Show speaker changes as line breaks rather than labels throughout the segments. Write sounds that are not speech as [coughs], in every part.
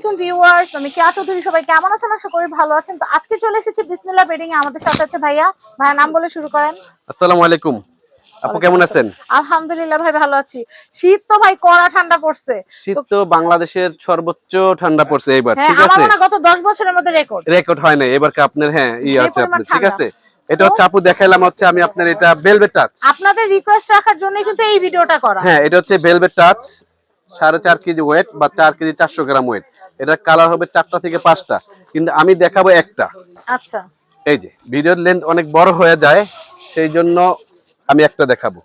আলাইকুম ভিউয়ার্স আমি কেয়া চৌধুরী। সবাই কেমন আছেন? আশা করি ভালো আছেন। তো আজকে চলে এসেছি বিসমিল্লাহ বেডিং এ আমাদের সাথে আছে ভাইয়া। ভাইয়া নাম বলে শুরু করেন।
আসসালামু আলাইকুম। আপু কেমন আছেন?
আলহামদুলিল্লাহ ভাই ভালো আছি। শীত তো ভাই কড়া ঠান্ডা পড়ছে।
শীত তো বাংলাদেশের সর্বোচ্চ ঠান্ডা পড়ছে এবার
হ্যাঁ
ঠিক আছে?
গত 10 বছরের মধ্যে রেকর্ড।
রেকর্ড হয় না এবার কি আপনার হ্যাঁ ই আছে আপনার ঠিক আছে? এটা হচ্ছে আপু দেখাইলাম হচ্ছে আমি আপনার এটা ভেলভেট টাচ
আপনাদের রিকোয়েস্ট রাখার জন্য কিন্তু এই ভিডিওটা করা।
হ্যাঁ এটা হচ্ছে ভেলভেট টাচ সাড়ে চার কেজি ওয়েট বা চার কেজি চারশো গ্রাম ওয়েট এটার কালার হবে চারটা থেকে পাঁচটা। কিন্তু আমি দেখাবো একটা।
আচ্ছা।
এই যে ভিডিওর লেন্থ অনেক বড় হয়ে যায় সেই জন্য আমি একটা দেখাবো।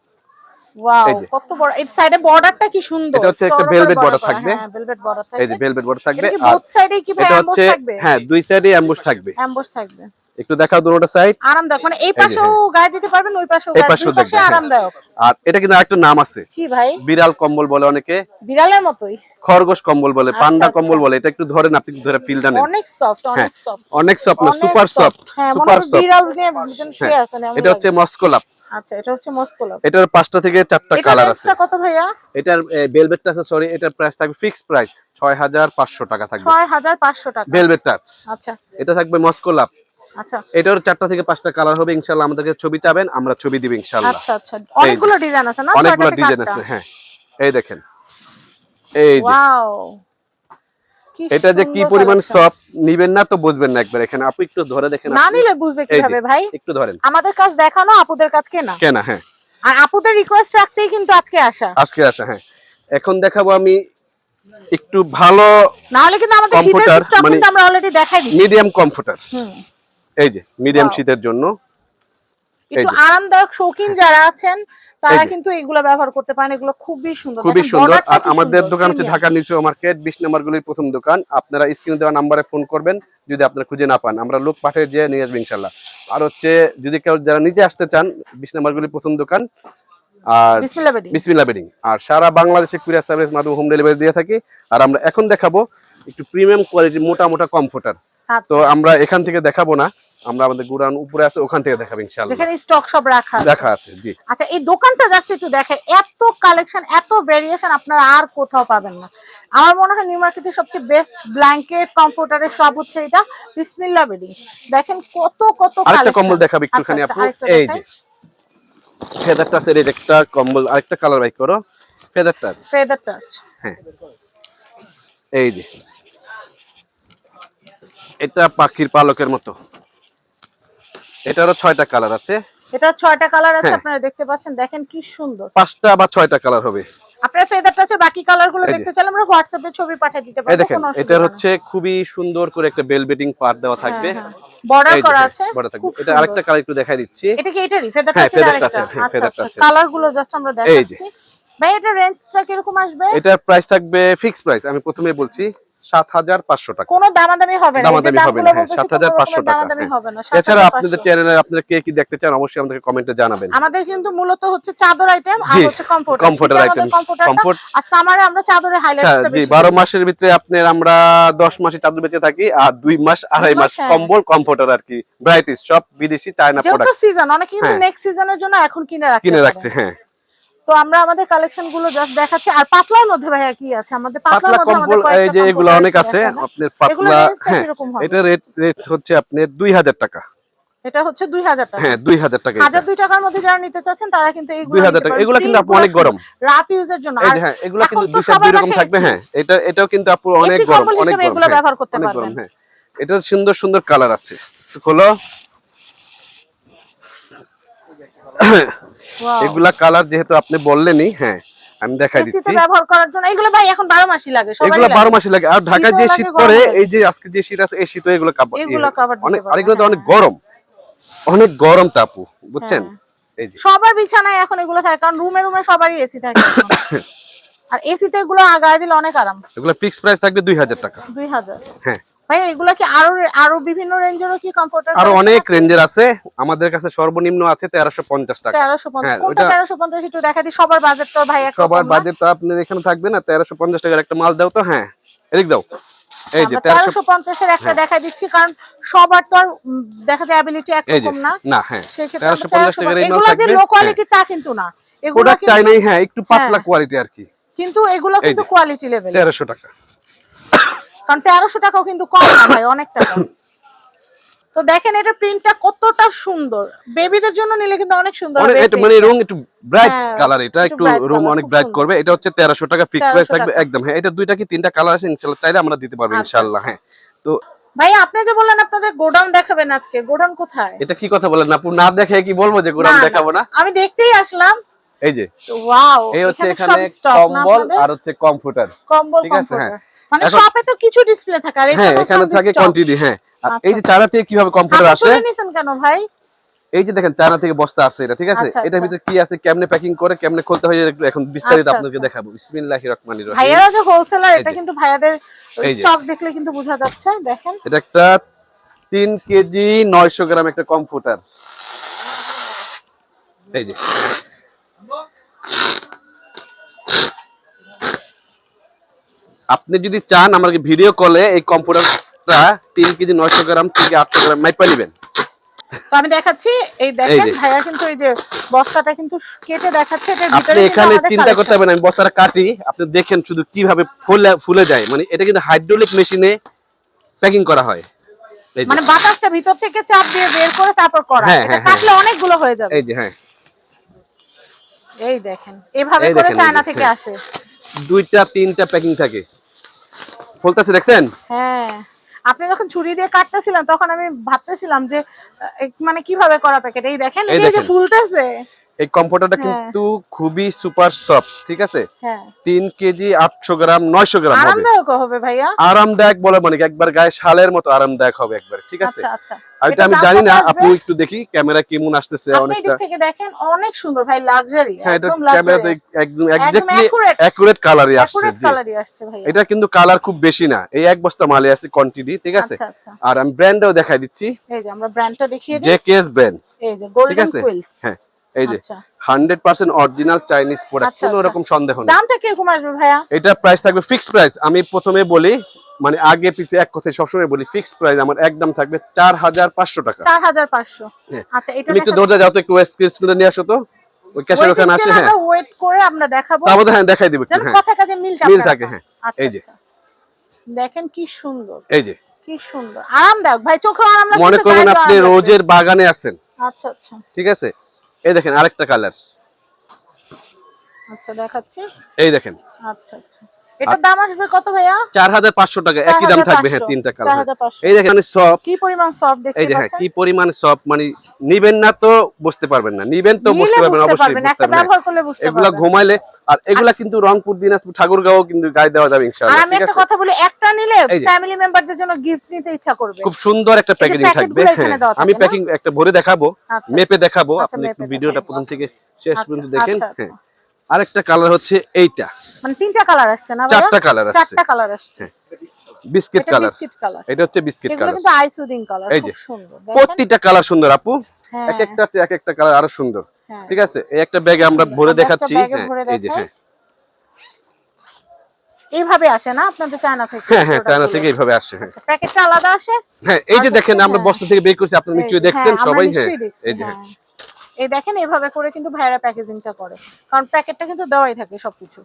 ওয়াও কত বড়। এই সাইডে বর্ডারটা কি সুন্দর।
এটা হচ্ছে একটা
করা।
থাকবে।
হ্যাঁ ভেলভেট বর্ডার থাকবে।
এই যে ভেলভেট বড় থাকবে। আর
বোথ সাইডে কি ভাই
এটা
অ্যাম্বুশ
হচ্ছে
থাকবে?
হ্যাঁ দুই সাইডে অ্যাম্বুশ থাকবে।
অ্যাম্বুশ থাকবে।
একটু দেখাও দুটোটা সাইড
আরামদায়ক মানে এই পাশেও গায়ে দিতে পারবেন ওই পাশেও
এই
গায়ে
পাশেও
দুই
দেখবেন, হ্যাঁ।
আরামদায়ক।
আর এটা কিন্তু আরেকটা নাম আছে।
কি ভাই?
বিড়াল কম্বল বলে অনেকে।
বিড়ালের মতোই।
খরগোশ কম্বল বলে
আচ্ছা,
পান্ডা
আচ্ছা।
কম্বল বলে এটা একটু ধরেন আপনি ধরে ফিলটা নেন।
অনেক সফট
হ্যাঁ।
অনেক সফট
অনেক সফট না সুপার সফট
হ্যাঁ
সুপার সফট
বিড়াল নিয়ে একজন শুয়ে আছেন
এটা হচ্ছে। মস্কোলাপ
আচ্ছা এটা হচ্ছে মস্কোলাপ
এটার পাঁচটা থেকে চারটা কালার আছে।
রেঞ্জটা কত ভাইয়া?
এটার ভেলভেট টাচ সরি এটার প্রাইস থাকবে ফিক্স প্রাইস ছয় হাজার পাঁচশো টাকা থাকবে।
ছয় হাজার পাঁচশো টাকা।
ভেলভেট টাচ
আচ্ছা।
এটা থাকবে মস্কোলাপ
আচ্ছা।
এটার চারটা থেকে পাঁচটা কালার হবে আমাদেরকে ছবি চাবেন আমরা ছবি দিব
আচ্ছা আচ্ছা। অনেকগুলো ডিজাইন আছে না?
অনেকগুলো ডিজাইন আছে হ্যাঁ। এই দেখেন। এই
ওয়াও।
এটা যে কি পরিমাণ সফট নিবেন না তো বুঝবেন না একবার। এখানে আপু একটু ধরে দেখেন
না
আপনি।
নিলে বুঝবে কীভাবে ভাই?
একটু ধরেন।
আমাদের কাজ দেখানো আপুদের কাজ কেনা।
কেনা হ্যাঁ।
আর আপুদের রিকোয়েস্ট রাখতেই কিন্তু আজকে আসা।
আজকে আসা হ্যাঁ। এখন দেখাবো আমি একটু ভালো
না হলে কিন্তু আমাদের শীতের স্টক
মানে-
কিন্তু আমরা অলরেডি দেখাই
মিডিয়াম কমফোর্টার
হুম।
এই যে মিডিয়াম শীতের জন্য।
একটু আরামদায়ক শৌখিন যারা আছেন তারা কিন্তু এগুলো ব্যবহার করতে পারেন। এগুলো খুবই সুন্দর।
খুবই সুন্দর। আর আমাদের দোকান হচ্ছে। ঢাকা নিচু মার্কেট বিশ নম্বর গুলির প্রথম দোকান। আপনারা স্ক্রিনে দেওয়া নাম্বারে ফোন করবেন যদি আপনারা খুঁজে না পান। আমরা লোক পাঠিয়ে যেয়ে নিয়ে আসব ইনশাল্লাহ। আর হচ্ছে যদি কেউ যারা নিজে আসতে চান বিশ নম্বর গুলির প্রথম দোকান আর বিসমিল্লা বেডিং। আর সারা বাংলাদেশে কুরিয়ার সার্ভিস মাধ্যমে হোম ডেলিভারি দিয়ে থাকি। আর আমরা এখন দেখাবো একটু প্রিমিয়াম কোয়ালিটি মোটা মোটা কমফোর্টার। তো
আচ্ছা
আমরা এখান থেকে দেখাবো না আমরা আমাদের গুড়ান উপরে আছে ওখান থেকে দেখাবো ইনশাআল্লাহ।
যেখানে স্টক সব রাখা আছে।
দেখা আছে জি।
আচ্ছা এই দোকানটা জাস্ট একটু দেখে এত কালেকশন এত ভেরিয়েশন আপনারা আর কোথাও পাবেন না। আমার মনে হয় নিউ মার্কেটের সবচেয়ে বেস্ট ব্ল্যাঙ্কেট কমফোর্টারের সব হচ্ছে এটা বিসমিল্লাহ বেডি দেখেন কত কত
আরেকটা। কম্বল দেখাবো একটুখানি
আচ্ছা,
আপু। এই যে। ফেদার টাচের এই একটা কম্বল আরেকটা কালার বাইক করো। ফেদার টাচ
ফেদার টাচ
হ্যাঁ। এই যে। এটা পাখির পালকের মতো। এটারও ছয়টা কালার আছে।
এটা ছয়টা কালার আছে
হ্যাঁ।
আপনারা দেখতে পাচ্ছেন দেখেন কি সুন্দর।
পাঁচটা বা ছয়টা কালার হবে।
আপনারা ফেদার টাচের বাকি দেখতে চাইলে আমরা হোয়াটসঅ্যাপে ছবি পাঠিয়ে দিতে পারব
দেখেন
নেই।
হচ্ছে খুবই সুন্দর করে একটা দেওয়া থাকবে।
বর্ডার করা
হ্যাঁ,
আছে
থাকবে। এটা আরেকটা কালার একটু দেখাই দিচ্ছি।
এটা কি এটারই ফেদার
হ্যাঁ,
টাচের
feather
আরেকটা?
হ্যাঁ,
আচ্ছা আচ্ছা কালারগুলো জাস্ট আমরা। দেখাচ্ছি। ভাই এটা রেঞ্জটা কীরকম আসবে?
এটার প্রাইস থাকবে ফিক্স প্রাইস আমি প্রথমে বলছি। সাত হাজার পাঁচশো টাকা
কোনো দামাদামি হবে না
দামাদামি হবে না, হ্যাঁ,
বলতেছি,
7,500
কোনো
টাকা,
দামাদামি
হ্যাঁ।
হবে না
এছাড়া আপনাদের চ্যানেলে আপনারা কে কি দেখতে চান অবশ্যই আমাদেরকে কমেন্টে জানাবেন
আমাদের কিন্তু মূলত হচ্ছে চাদর আইটেম আর হচ্ছে কমফোর্ট
comforter item, comfort।
আর সামারে আমরা চাদরের
আচ্ছা জি বারো। মাসের ভিতরে আপনার আমরা দশ মাসে চাদর বেঁচে থাকি আর দুই মাস আড়াই মাস
হ্যাঁ।
কম্বল কমফোর্টার আর কি ভ্যারাইটিস সব বিদেশি চায়না প্রোডাক্ট
সিজন অনেকে কিন্তু
হ্যাঁ।
নেক্সট সিজনের জন্য এখন কিনে
কিনে রাখছে হ্যাঁ
তো আমরা আমাদের কালেকশনগুলো জাস্ট দেখাচ্ছি। আর পাতলার মধ্যে ভাইয়া কি আছে? আমাদের
পাতলা কম্বল এই যে এগুলো অনেক আছে। আপনার পাতলা হ্যাঁ এটা রেট রেট হচ্ছে আপনার দুই হাজার টাকা।
এটা হচ্ছে দুই হাজার টাকা।
হ্যাঁ দুই হাজার টাকা
হাজার দুই টাকার মধ্যে যারা নিতে চাচ্ছেন তারা কিন্তু এইগুলো
দুই হাজার টাকা। এগুলো কিন্তু আপু অনেক গরম।
রাফ ইউজের জন্য। আর
হ্যাঁ এগুলো কিন্তু
তো
দুই সাইড দুই রকম থাকবে হ্যাঁ এটা এটাও কিন্তু আপু অনেক গরম অনেক গরম
এগুলো
হ্যাঁ,
ব্যবহার করতে পারবেন।
হ্যাঁ এটার সুন্দর সুন্দর কালার আছে। খোলো. এগুলা কালার যেহেতু আপনি বললেনই হ্যাঁ আমি দেখাই দিচ্ছি।
ব্যবহার করার জন্য। এগুলো ভাই এখন বারো মাসই লাগে
এগুলো। বারো আর ঢাকায় যে শীত পড়ে এই যে আজকে যে শীত আছে এই শীত এগুলো কাপড়
এগুলো cover
অনেক আর এগুলো তো
হ্যাঁ।
অনেক গরম। অনেক গরম তাপু বুঝছেন?
হ্যাঁ।
এই যে।
সবার বিছানায় এখন এগুলো থাকে কারণ রুমে রুমে সবারই এসি থাকে। [coughs] আর এসিতে এগুলো আগায় দিলে অনেক আরাম।
এগুলো ফিক্স প্রাইস থাকবে দুই হাজার টাকা।
দুই হাজার।
হ্যাঁ।
ভাই এগুলো কি আরও আরও বিভিন্ন রেঞ্জেরও কি কমফোর্টার
আরও অনেক রেঞ্জের আছে। আমাদের কাছে সর্বনিম্ন আছে টাকা। হ্যাঁ,
কোনটা একটু দেখা দিই সবার বাজেট তো ভাই
সবার বাজেট তো আপনার এখানে থাকবে না তেরোশো পঞ্চাশ টাকার একটা মাল দাও তো হ্যাঁ। এদিক দাও। এই যে
আমরা
তেরোশো
তেরোশো পঞ্চাশের একটা
হ্যাঁ।
দেখা দিচ্ছি কারণ সবার তো দেখা যায় একরকম না।
না হ্যাঁ
সেক্ষেত্রে
তেরোশো
1350
টাকার এই মাল
এগুলো যে লো কোয়ালিটি তা কিন্তু না। এগুলো
চাই
কিন্তু-
নাই হ্যাঁ একটু পাতলা। কোয়ালিটি আর কি।
কিন্তু এগুলো কিন্তু কোয়ালিটি লেভেল
তেরোশো টাকা।
কারণ তেরোশো টাকাও কিন্তু কম না ভাই অনেক টাকা। [coughs] তো দেখেন এটা প্রিন্টটা কতটা সুন্দর। বেবিদের জন্য নিলে কিন্তু অনেক সুন্দর
এটা মানে রং একটু ব্রাইট
হ্যাঁ,
কালার এটা
একটু
রং অনেক ব্রাইট করবে। এটা হচ্ছে তেরোশো টাকা ফিক্স
1300
প্রাইস থাকবে একদম। হ্যাঁ এটা দুইটা কি তিনটা কালার আছে ইনশাল্লাহ চাইলে আমরা দিতে পারব
আচ্ছা,
ইনশাল্লাহ
আচ্ছা।
হ্যাঁ।
ভাই আপনি যে বললেন আপনাদের গোডাউন দেখাবেন আজকে গোডাউন কোথায়?
এটা কি কথা বলেন আপু না দেখে কি বলব যে গোলাম
না, না।
দেখাবো না?
আমি দেখতেই আসলাম।
এই যে।
ওয়াও
এই হচ্ছে এখানে কম্বল আর হচ্ছে কম্পিউটার
কম্বল
ঠিক আছে, হ্যাঁ।
মানে শপে তো কিছু ডিসপ্লে থাকে আর
হ্যাঁ
এখানে
থাকে কোয়ান্টিটি হ্যাঁ। আর এই যে চায়না থেকে কীভাবে কম্পিউটার আসে?
নিছেন কেন ভাই?
এই যে দেখেন চায়না থেকে বস্তা আসছে এটা ঠিক আছে?
আচ্ছা,
এটার
আচ্ছা।
ভিতরে কি আছে কেমনে প্যাকিং করে কেমনে খুলতে হয় একটু এখন বিস্তারিত
আচ্ছা,
আপনাকে
আচ্ছা।
দেখাবো। বিসমিল্লাহির রহমানির রহিম।
ভাইয়ারা যে হোলসেলার এটা কিন্তু ভাইয়াদের স্টক দেখলে কিন্তু বোঝা যাচ্ছে দেখেন।
এটা একটা তিন কেজি নয়শো গ্রাম একটা কম্পিউটার এই যে। আপনি যদি চান আমাকে ভিডিও কলে এই কম্পিউটারটা তিন কেজি নয়শো গ্রাম থেকে আটশো গ্রাম মাইপা নিবেন?
আমি দেখাচ্ছি এই দেখেন ভাইয়া কিন্তু এই যে বস্তাটা কিন্তু কেটে দেখাচ্ছে এটার
আপনি
ভিতরে কিন্তু
এখানে চিন্তা করতে হবে না আমি বস্তাটা কাটি আপনি দেখেন শুধু কীভাবে ফুলে ফুলে যায়। মানে এটা কিন্তু হাইড্রোলিক মেশিনে প্যাকিং করা হয়।
মানে বাতাসটা ভিতর থেকে চাপ দিয়ে বের করে তারপর করা।
হ্যাঁ,
এটা
হ্যাঁ,
কাটলে অনেকগুলো হয়ে যাবে।
এই যে হ্যাঁ।
এই দেখেন এভাবে করে চায়না থেকে
হ্যাঁ।
আসে।
দুইটা তিনটা প্যাকিং থাকে। ফুলতেছে দেখছেন?
হ্যাঁ। আপনি যখন ছুরি দিয়ে কাটতেছিলেন তখন আমি ভাবতেছিলাম যে মানে কীভাবে করা প্যাকেট এই দেখেন
এই
এই যে ফুলতেছে।
এই কম্পিউটারটা
হ্যাঁ।
কিন্তু খুবই সুপার সফট ঠিক আছে?
হ্যাঁ।
তিন কেজি আটশো গ্রাম নয়শো গ্রাম হবে।
আরামদায়ক হবে ভাইয়া।
আরামদায়ক বলে মানে একবার গায়ে শালের মতো আরামদায়ক হবে একবার ঠিক আছে?
আচ্ছা আচ্ছা।
এটা আমি জানি না
আসবে?
আপু একটু দেখি ক্যামেরা কেমন আসতেছে অনেকটা।
থেকে দেখেন অনেক সুন্দর ভাই লাক্সারি
হ্যাঁ এটা ক্যামেরা তো একদম
একদম
এক্স্যাক্টলি অ্যাকুরেট কালারই আসছে
কালারই আসছে ভাইয়া।
এটা কিন্তু কালার খুব বেশি না এই এক বস্তা মালে আছে কোয়ান্টিটি ঠিক আছে?
আচ্ছা
আর আমি ব্র্যান্ডও দেখাই দিচ্ছি।
এই যে আমরা ব্র্যান্ডটা দেখিয়ে দিই।
জেকেএস ব্র্যান্ড
এই যে গোল্ডেন
আছে?
কুইলস
হ্যাঁ। এই যে
আচ্ছা।
Hundred percent original Chinese product কোনো। রকম সন্দেহ নেই।
দামটা কীরকম আসবে ভাইয়া?
এটা প্রাইস থাকবে ফিক্সড প্রাইস আমি প্রথমে বলি মানে আগে পিছে এক কথায় সবসময় বলি ফিক্সড প্রাইস আমার একদম থাকবে চার হাজার পাঁচশো টাকা।
চার হাজার পাঁচশো।
হ্যাঁ।
আচ্ছা এটা
তুমি একটু দরজা যাও তো একটু ওয়েস্ট করে নিয়ে আসো তো। ওই ক্যাশের ওখানে আসে হ্যাঁ।
ওয়েট করে আমরা দেখাবো।
তারপরে হ্যাঁ দেখাই দিব একটু হ্যাঁ।
কথা কাজে মিলটা
মিল থাকে, হ্যাঁ।
আচ্ছা
এই যে।
আচ্ছা। দেখেন কি সুন্দর।
এই যে।
কি সুন্দর। আরামদায়ক। ভাই চোখেও আরাম লাগছে
মনে করবেন আপনি রোজের বাগানে আছেন।
আচ্ছা আচ্ছা।
ঠিক আছে? এই দেখেন আরেকটা কালার
আচ্ছা দেখাচ্ছি।
এই দেখেন।
আচ্ছা আচ্ছা। এটার দাম আসবে কত ভাইয়া?
চার হাজার পাঁচশো টাকা একই দাম থাকবে হ্যাঁ তিনটা কালার।
4,500
এই দেখেন মানে সব
কি পরিমাণ সফট দেখতে
এই যে হ্যাঁ কি পরিমাণ সব মানে নিবেন না তো বুঝতে পারবেন না। নিবেন তো বুঝতে পারবেন অবশ্যই
একটা ব্যবহার করলে বুঝতে
এগুলা ঘুমাইলে আর এগুলা কিন্তু রংপুর দিনাজপুর ঠাকুরগাঁও কিন্তু গায়ে দেওয়া যাবে ইনশাআল্লাহ
আমি একটা কথা বলি একটা নিলে ফ্যামিলি মেম্বারদের জন্য গিফট নিতে ইচ্ছা করবে।
খুব সুন্দর একটা প্যাকেজিং থাকবে হ্যাঁ। আমি প্যাকিং একটা ভরে দেখাবো
আচ্ছা
মেপে দেখাবো
আচ্ছা,
আপনি একটু ভিডিওটা প্রথম থেকে শেষ
আচ্ছা,
পর্যন্ত দেখেন
আচ্ছা, আচ্ছা।
হ্যাঁ। আরেকটা কালার হচ্ছে এইটা।
মানে তিনটা কালার আসছে না
চারটা কালার আসছে।
চারটা কালার আসছে।
হ্যাঁ, বিস্কিট কালার
বিস্কিট কালার
এটা হচ্ছে বিস্কিট কালার
কিন্তু আইসুদিং কালার খুব সুন্দর। দেখেন?
কালার সুন্দর আপু।
হ্যাঁ।
এক একটা এক একটা কালার আরও সুন্দর।
হ্যাঁ।
ঠিক আছে? এই একটা ব্যাগে আমরা ভরে দেখাচ্ছি। এই যে হ্যাঁ।
এইভাবে আসে না? আপনাদের চায়না থেকে
হ্যাঁ হ্যাঁ চায়না থেকে এইভাবে আসে হ্যাঁ।
আচ্ছা প্যাকেটটা আলাদা আসে?
হ্যাঁ এই যে দেখেন আমরা। বস্তা থেকে বের করছি। আপনারা
এই
নিশ্চয়ই দেখছেন সবাই হ্যাঁ। এই যে।
এই দেখেন এভাবে করে কিন্তু ভাইরা প্যাকেজিংটা করে। কারণ প্যাকেটটা কিন্তু দেওয়াই থাকে সবকিছু।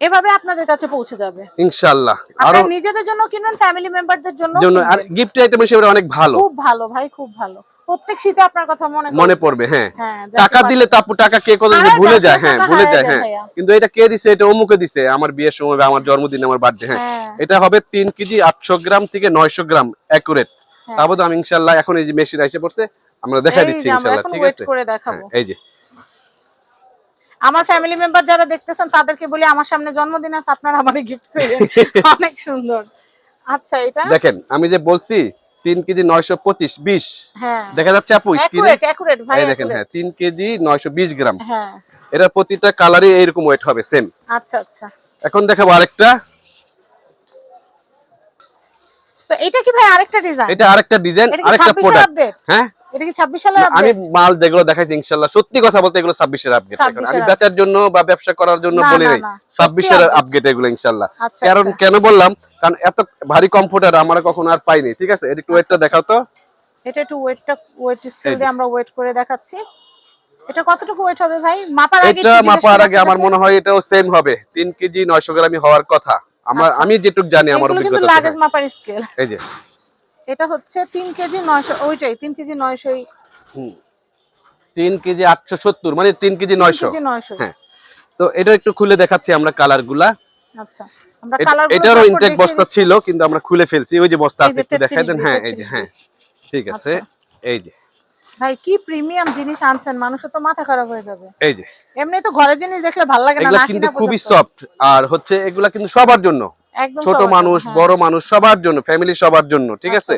এভাবে আপনাদের কাছে পৌঁছে যাবে।
ইনশাআল্লাহ।
আরও নিজেদের জন্য কিনবেন ফ্যামিলি মেম্বারদের জন্য
জন্য আর গিফট আইটেম হিসেবে অনেক ভালো।
খুব ভালো ভাই খুব ভালো। প্রত্যেক শীতে আপনার কথা মনে
মনে পড়বে হ্যাঁ।
হ্যাঁ
টাকা দিলে তো আপু টাকা কে কত ভুলে
যায়,
হ্যাঁ ভুলে যায় হ্যাঁ। কিন্তু এটা কে দিছে? এটা অমুকে দিছে। আমার বিয়ের সময় আমার জন্মদিন আমার বার্থডে হ্যাঁ।
হ্যাঁ।
এটা হবে তিন কেজি আটশো গ্রাম থেকে নয়শো গ্রাম অ্যাকুরেট
হ্যাঁ।
তারপর আমি ইনশাল্লাহ এখন এই যে মেশিন এসে পড়ছে আমরা দেখাই দিচ্ছি ইনশাল্লাহ
এখন
ঠিক আছে? হ্যাঁ,
দেখাবো।
এই যে।
আমার ফ্যামিলি মেম্বার যারা দেখতেছেন তাদেরকে বলি আমার সামনে জন্মদিন আছে আপনারা আমারে গিফট করেন [laughs] অনেক সুন্দর। আচ্ছা এটা?
দেখেন আমি যে বলছি তিন কেজি নয়শো পঁচিশ বিশ।
হ্যাঁ।
দেখা যাচ্ছে আপু দেখেন হ্যাঁ তিন কেজি নয়শো বিশ গ্রাম।
হ্যাঁ।
এটার প্রতিটা কালারই এইরকম ওয়েট হবে সেম
আচ্ছা আচ্ছা।
এখন দেখাবো আরেকটা।
তো এটা কি ভাই আরেকটা ডিজাইন
এটা আরেকটা ডিজাইন
এটা
আরেকটা
26 এর
প্রোডাক্ট হ্যাঁ?
এটা কি 26 সালের
আমি মাল যেগুলো দেখাইছি ইনশাল্লাহ সত্যি কথা বলতে এগুলো
26 এর
আমি বেচার জন্য বা ব্যবসা করার জন্য বলি নাই।
না,
ছাব্বিশের আপডেট এগুলো ইনশাল্লাহ।
আচ্ছা
কারণ
আচ্ছা।
কেন বললাম? কারণ এত ভারী কম্পিউটার আমরা কখনো আর পাইনি ঠিক আছে? এটা একটু ওয়েটটা দেখাও তো।
এটা একটু ওয়েটটা ওয়েট স্কেল দিয়ে আমরা ওয়েট করে দেখাচ্ছি। এটা কতটুকু ওয়েট হবে ভাই? মাপার আগে
এটা মাপার আগে আমার মনে হয় এটাও সেম হবে। তিন কেজি নয়শো গ্রামই হওয়ার কথা। আমার
আচ্ছা।
আমি যেটুক জানি আমার অভিজ্ঞতা
লাগেজ মাপার স্কেল
এই যে।
এটা হচ্ছে তিন কেজি নয়শো ওইটাই তিন কেজি নয়শোই।
তিন কেজি আটশো সত্তর মানে তিন কেজি নয়শো। হ্যাঁ। তো এটা একটু খুলে দেখাচ্ছি আমরা কালারগুলা
আচ্ছা আমরা
এট-
কালার
এটারও ইনটেক বস্তা ছিল কিন্তু আমরা খুলে ফেলছি। ওই যে বস্তা
এই
আছে একটু দেখাই দেন। হ্যাঁ এই যে হ্যাঁ। ঠিক আছে
আচ্ছা।
এই যে।
ভাই কি প্রিমিয়াম জিনিস আনছেন? মানুষের তো মাথা খারাপ হয়ে যাবে।
এই যে।
এমনি তো ঘরের জিনিস দেখলে ভালো লাগে না
কিন্তু খুবই সফট আর হচ্ছে এগুলা কিন্তু সবার জন্য। ছোট মানুষ
হ্যাঁ।
বড় মানুষ সবার জন্য ফ্যামিলি সবার জন্য ঠিক আছে?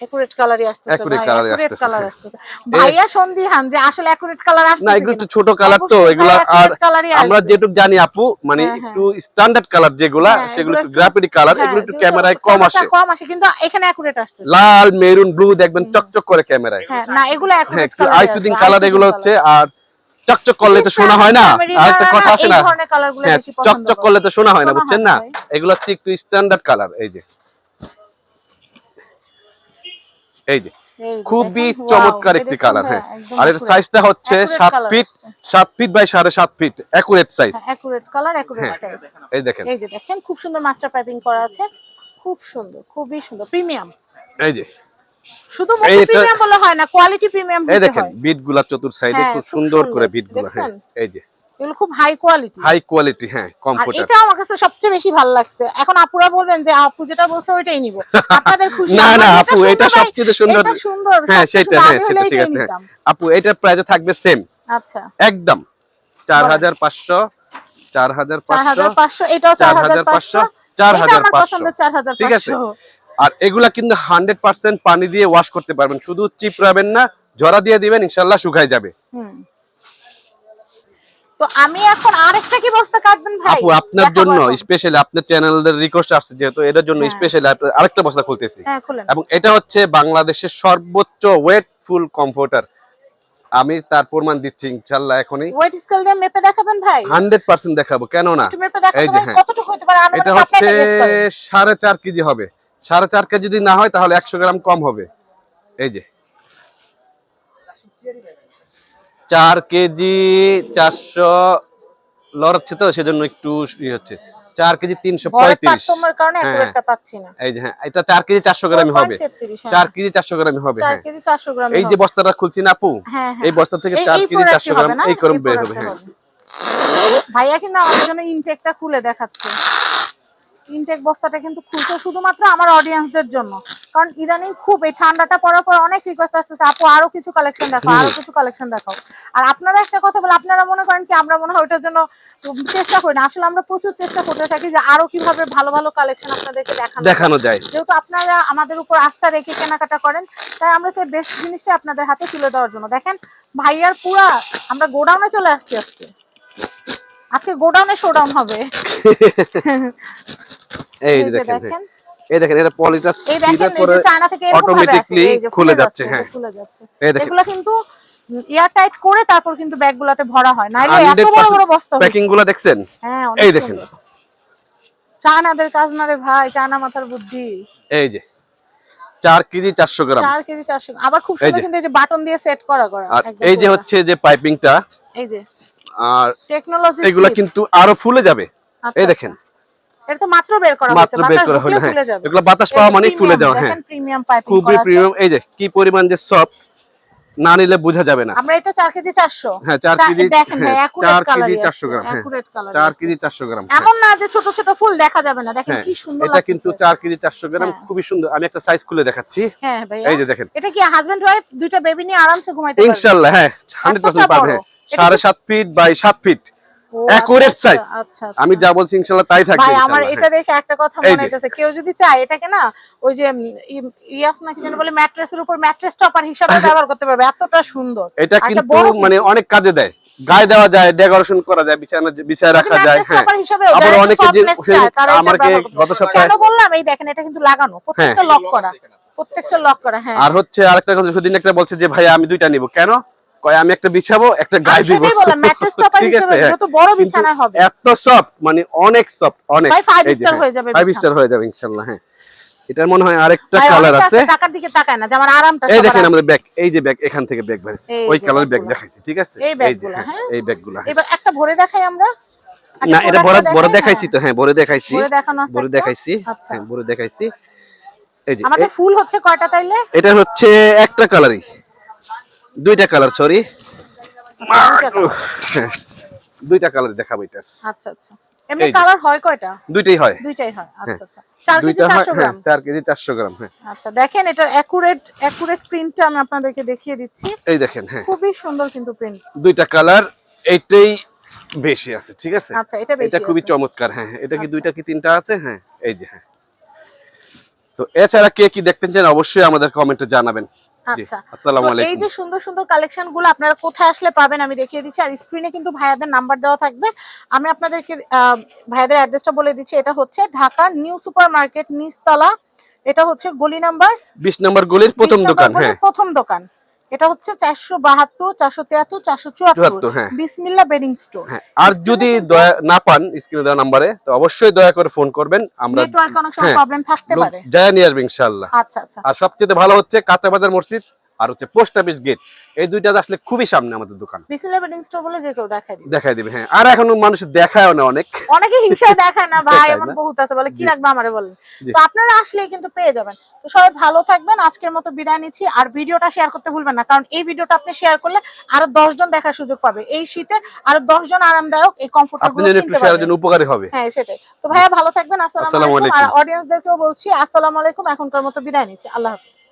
একুরেট কালারই আসতেছে
accurate আসতেছে,
colour
হ্যাঁ।
আসতেছে। ভাইয়া সন্দিহান যে আসলে একুরেট কালার আসতেছে
না এগুলো একটু ছোট কালার তো
অবশ্যই
আর আমরা
আসবে।
যেটুকু জানি আপু মানে
হ্যাঁ,
একটু স্ট্যান্ডার্ড কালার যেগুলা সেগুলো একটু গ্রাফিটি কালার এগুলো একটু ক্যামেরায় কম আসে।
কম আসে কিন্তু এখানে অ্যাকুরেট আসতেছে।
লাল মেরুন ব্লু দেখবেন চকচক করে ক্যামেরায়
হ্যাঁ না এগুলো কালার
এগুলো হচ্ছে আর চকচক করলে তো শোনা হয় না। আর একটা কথা আছে না। হ্যাঁ চকচক করলে তো শোনা হয় না বুঝছেন না? এগুলো হচ্ছে একটু স্ট্যান্ডার্ড কালার এই যে। এই যে। খুবই চমৎকার একটি কালার হ্যাঁ আর এর সাইজটা হচ্ছে সাত ফিট সাত ফিট বাই সাড়ে সাত ফিট অ্যাকুরেট সাইজ
হ্যাঁ, accurate color, accurate
হ্যাঁ। এই দেখেন।
এই যে দেখেন খুব সুন্দর মাস্টার পাইপিং করা আছে। খুব সুন্দর খুবই সুন্দর প্রিমিয়াম
এই যে।
শুধু প্রিমিয়াম বলে হয় না কোয়ালিটি প্রিমিয়াম
এই দেখেন
হয়।
বিটগুলা চতুর সাইডে
হ্যাঁ,
খুব সুন্দর করে
সুন্দর।
বিটগুলা হ্যাঁ এই যে।
এগুলো খুব হাই কোয়ালিটি
হাই কোয়ালিটি হ্যাঁ
আর এটা আমার কাছে সবচেয়ে বেশি ভালো লাগছে। এখন আপুরা বলবেন যে আপু যেটা বলছে ওইটাই নিব। আপনাদের [laughs] খুশি
না না আপু এটা সবচেয়ে সুন্দর।
এটা সুন্দর
হ্যাঁ সেটা হ্যাঁ সেটা ঠিক আছে হ্যাঁ। আপু এটার প্রাইস থাকবে সেম
আচ্ছা।
একদম। চার হাজার পাঁচশো চার হাজার
চার
পাঁচশো
হাজার পাঁচশো এটাও চার হাজার পাঁচশো
চার
এটা
হাজার
আমার
পাঁচশো।
পছন্দের চার হাজার
ঠিক আছে? আর এগুলা কিন্তু হান্ড্রেড পার্সেন্ট পানি দিয়ে ওয়াশ করতে পারবেন। শুধু চিপড়াবেন না ঝরা দিয়ে দিবেন ইনশাল্লাহ শুকায় যাবে।
তো আমি এখন আরেকটা কি বস্তা কাটবেন ভাই?
আপু আপনার জন্য স্পেশালি আপনার চ্যানেলের রিকোয়েস্ট আসছে যেহেতু এটার জন্য। স্পেশালি আরেকটা বস্তা খুলতেছি। এবং এটা হচ্ছে বাংলাদেশের সর্বোচ্চ ওয়েট ফুল কমফোর্টার আমি তার প্রমাণ দিচ্ছি এখনই।
ওয়েট স্কেল দিয়ে মেপে দেখাবেন ভাই?
হান্ড্রেড পার্সেন্ট দেখাবো কেন না এই যে, হ্যাঁ। এটা হচ্ছে
একটা guess করেন।
সাড়ে চার কেজি হবে। সাড়ে চার কেজি যদি না হয় তাহলে একশো গ্রাম কম হবে। এই যে। চার কেজি চারশো লড়াচ্ছে তো সেজন্য একটু ই হচ্ছে। চার কেজি তিনশো পঁয়ত্রিশ।
তারতম্যের কারণে
হ্যাঁ, এই যে হ্যাঁ এটা চার কেজি চারশো গ্রামই হবে।
4.33, হ্যাঁ।
চার কেজি চারশো গ্রামই হবে হ্যাঁ। এই যে বস্তাটা খুলছি না আপু এই বস্তা থেকে চার কেজি চারশো গ্রাম এই করম বের হবে হ্যাঁ।
ভাইয়া কিন্তু আমার জন্য ইনটেকটা খুলে দেখাচ্ছে। ইনটেক বস্তাটা কিন্তু খুলছে শুধুমাত্র আমার অডিয়েন্সদের জন্য। কারণ ইদানিং খুব এই ঠান্ডাটা পড়ার পর অনেক রিকোয়েস্ট আসতেছে আপু আরও কিছু কালেকশন দেখাও আরও কিছু কালেকশন দেখাও। আর আপনারা একটা কথা বলে আপনারা মনে করেন কি আমরা মনে হয় ওইটার জন্য চেষ্টা করি না। আসলে আমরা প্রচুর চেষ্টা করতে থাকি যে আরও কীভাবে ভালো ভালো কালেকশন আপনাদেরকে দেখানো
দেখানো যায়।
যেহেতু আপনারা আমাদের উপর আস্থা রেখে কেনাকাটা করেন তাই আমরা সেই বেস্ট জিনিসটা আপনাদের হাতে তুলে দেওয়ার জন্য। দেখেন ভাইয়ার পুরা আমরা গোডাউনে চলে আসছি আজকে। আজকে গোডাউনে শোডাউন হবে। [laughs]
এই যে দেখেন। এই দেখেন এটা পলিটা
এই দেখেন এই যে
automatically
এই যে
খুলে যাচ্ছে, হ্যাঁ।
খুলে যাচ্ছে।
এই দেখেন।
এগুলো কিন্তু এয়ার টাইট করে তারপর কিন্তু ব্যাগগুলোতে ভরা হয় নাইলে এত বড় বড় বস্তা।
প্যাকিংগুলো দেখছেন?
হ্যাঁ
এই দেখেন।
চায়নাদের কাজ না রে ভাই চায়না মাথার বুদ্ধি।
এই যে চার কেজি চারশো গ্রাম।
চার কেজি চারশো আবার খুব সুন্দর। কিন্তু এই যে বাটন দিয়ে সেট করা করা।
এই যে হচ্ছে যে পাইপিংটা
এই যে।
আর
টেকনোলজি
এগুলা কিন্তু আরও ফুলে যাবে। এই দেখেন।
এটা তো মাত্র বের করা
মাত্র বের
বাতাস
করা হলো হ্যাঁ। বাতাস পাওয়া মানে ফুলে যাওয়া হ্যাঁ।
প্রিমিয়াম পাইপিং
খুবই প্রিমিয়াম এই যে কি পরিমাণ যে সফট না নিলে বোঝা যাবে না।
আমরা এটা 4 কেজি 400
হ্যাঁ কেজি
দেখেন ভাই
চার কেজি চারশো গ্রাম হ্যাঁ। কেজি।
এমন না যে ছোট ছোট ফুল দেখা যাবে না। দেখেন কি সুন্দর
এটা কিন্তু কেজি চারশো গ্রাম। খুবই সুন্দর। আমি একটা সাইজ খুলে দেখাচ্ছি।
হ্যাঁ ভাই
এই যে দেখেন।
এটা কি হাজবেন্ড ওয়াইফ দুইটা বেবি নিয়ে আরামসে ঘুমাইতে পারবে?
ইনশাল্লাহ হ্যাঁ হান্ড্রেড পার্সেন্ট হ্যাঁ সাড়ে সাত ফিট বাই সাত ফিট
আচ্ছা। আচ্ছা আচ্ছা,
আমি। যা বলছি তাই থাকবে
ভাই আমার এটা
হ্যাঁ।
দেখে একটা কথা মনে
যে।
কেউ যদি চায় এটাকে না ওই যে ইয়াস নাকি যেন বলে ম্যাট্রেসের উপর ম্যাট্রেস টপার হিসাবে [laughs] ব্যবহার করতে পারবে। এতটা সুন্দর।
এটা কিন্তু মানে অনেক কাজে দেয়। গায়ে দেওয়া যায় ডেকোরেশন করা যায় বিছানা বিছায় রাখা যায় হ্যাঁ। আবার অনেকে যে আমাকে গত সপ্তাহে
বললাম? এই দেখেন এটা কিন্তু লাগানো প্রত্যেকটা লক করা। প্রত্যেকটা লক করা হ্যাঁ।
আর হচ্ছে আরেকটা কথা সেদিন একটা বলছে যে ভাই আমি দুইটা নিব। কেন? কয় আমি একটা বিছাবো একটা গায়ে দিব। [laughs] ঠিক আছে হ্যাঁ।
বড় বিছানা হবে।
এত সফট মানে অনেক সফট অনেক।
ফাইভ স্টার হয়ে যাবে
ফাইভ স্টার হয়ে যাবে ইনশাআল্লাহ হ্যাঁ। এটার মনে হয় আরেকটা কালার আছে।
টাকার দিকে তাকায় না যে আমার আরামটা
এই দেখেন আমাদের ব্যাগ এই যে ব্যাগ এখান থেকে ব্যাগ ওই কালার ব্যাগ দেখাইছি ঠিক আছে?
এই ব্যাগগুলো,
হ্যাঁ। এই ব্যাগগুলো।
এবার একটা ভরে দেখাই আমরা। আচ্ছা,
না এটা বড় বড় দেখাইছি তো হ্যাঁ বড় দেখাইছি। বড় দেখাইছি
আচ্ছা।
হ্যাঁ বড় দেখাইছি। এই যে
আমাদের ফুল হচ্ছে কয়টা তাইলে?
এটা হচ্ছে একটা কালারই দুইটা কালার সরি দুইটা কালার দেখাবো এটা।
আচ্ছা আচ্ছা। এমনি কালার হয় কয়টা?
দুইটাই হয়।
দুইটাই হয় আচ্ছা আচ্ছা। কেজি
হয়
চারশো
হ্যাঁ
গ্রাম?
চার কেজি চারশো গ্রাম হ্যাঁ।
আচ্ছা দেখেন এটার প্রিন্টটা আমি আপনাদেরকে দেখিয়ে দিচ্ছি।
এই দেখেন হ্যাঁ।
খুবই সুন্দর কিন্তু প্রিন্ট
দুইটা কালার এইটাই বেশি আছে ঠিক আছে?
আচ্ছা এটা বেশি
এটা খুবই চমৎকার হ্যাঁ। এটা কি। দুইটা কি তিনটা আছে? হ্যাঁ এই যে হ্যাঁ। তো এছাড়া কে কি দেখতে চান অবশ্যই আমাদের কমেন্টে জানাবেন।
আচ্ছা। এই যে সুন্দর সুন্দর কালেকশনগুলো আপনারা কোথায় আসলে পাবেন আমি দেখিয়ে দিচ্ছি। আর স্ক্রিনে কিন্তু ভাইয়াদের নাম্বার দেওয়া থাকবে। আমি আপনাদেরকে ভাইয়াদের অ্যাড্রেসটা বলে দিচ্ছি। এটা হচ্ছে ঢাকা নিউ সুপার মার্কেট নিচতলা। এটা হচ্ছে গলি নাম্বার
বিশ নাম্বার গলির প্রথম দোকান হ্যাঁ।
প্রথম দোকান। এটা হচ্ছে চারশো বাহাত্তর চারশো তিয়াত্তর চারশো চুয়াত্তর
হ্যাঁ।
বিসমিল্লা বেডিং স্টোর।
হ্যাঁ আর যদি দয়া না পান স্ক্রিনে দেওয়া নাম্বারে তো অবশ্যই দয়া করে ফোন করবেন আমরা
নেটওয়ার্ক অনেক সময়
হ্যাঁ,
প্রবলেম থাকতে পারে।
যায় নিয়ে আসবে ইনশাআল্লাহ।
আচ্ছা আচ্ছা।
আর সবচেয়ে ভালো হচ্ছে কাঁচা বাজার মসজিদ আর হচ্ছে পোস্ট অফিস গেট এই দুইটা আসলে খুবই সামনে আমাদের দোকান।
স্টোর বলে যে কেউ দেখাই দিবে।
হ্যাঁ। আর এখন মানুষ দেখায় না অনেক।
অনেকে হিংসা দেখায় না [laughs] ভাই এমন বহুত আছে বলে কি লাগবে আমারে বলেন? তো আপনারা আসলেই কিন্তু পেয়ে যাবেন। তো সবাই ভালো থাকবেন আজকের মতো বিদায় নিচ্ছি। আর ভিডিওটা শেয়ার করতে ভুলবেন না কারণ এই ভিডিওটা আপনি শেয়ার করলে আরও দশ জন দেখার সুযোগ পাবে। এই শীতে আরও দশ জন আরামদায়ক এই
একটু জন্য উপকারী হবে।
হ্যাঁ সেটাই। তো ভাইয়া ভালো থাকবেন। আসসালামু আলাইকুম। আর। অডিয়েন্সদেরকেও বলছি আসসালামু আলাইকুম। এখনকার মতো বিদায় নিচ্ছি। আল্লাহ হাফিজ।